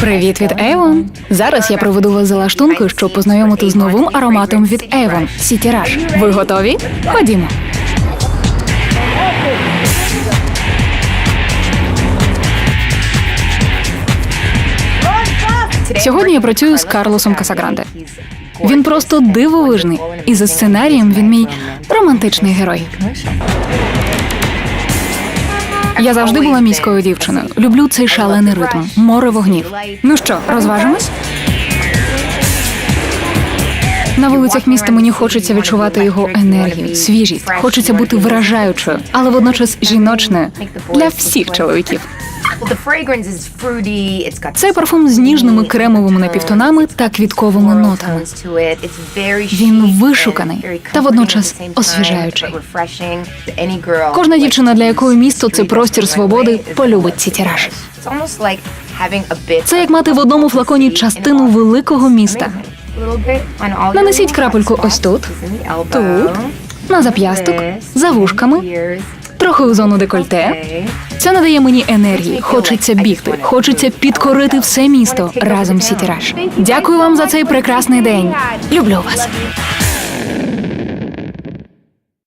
Привіт від Avon! Зараз я проведу вас за лаштункою, щоб познайомити з новим ароматом від Avon – City Rush. Ви готові? Ходімо. Сьогодні я працюю з Карлосом Касагранде. Він просто дивовижний, і за сценарієм він мій романтичний герой. Я завжди була міською дівчиною. Люблю цей шалений ритм, море вогнів. Ну що, розважимось? На вулицях міста мені хочеться відчувати його енергію, свіжість. Хочеться бути вражаючою, але водночас жіночною для всіх чоловіків. Цей парфум з ніжними кремовими напівтонами та квітковими нотами. Він вишуканий та водночас освіжаючий. Кожна дівчина, для якої місто це простір свободи, полюбить ці тіраж. Це як мати в одному флаконі частину великого міста. Нанесіть крапельку ось тут, тут, на зап'ясток, за вушками, трохи у зону декольте. Це надає мені енергії. Хочеться бігти, хочеться підкорити все місто разом Сітіраж. Дякую вам за цей прекрасний день. Люблю вас.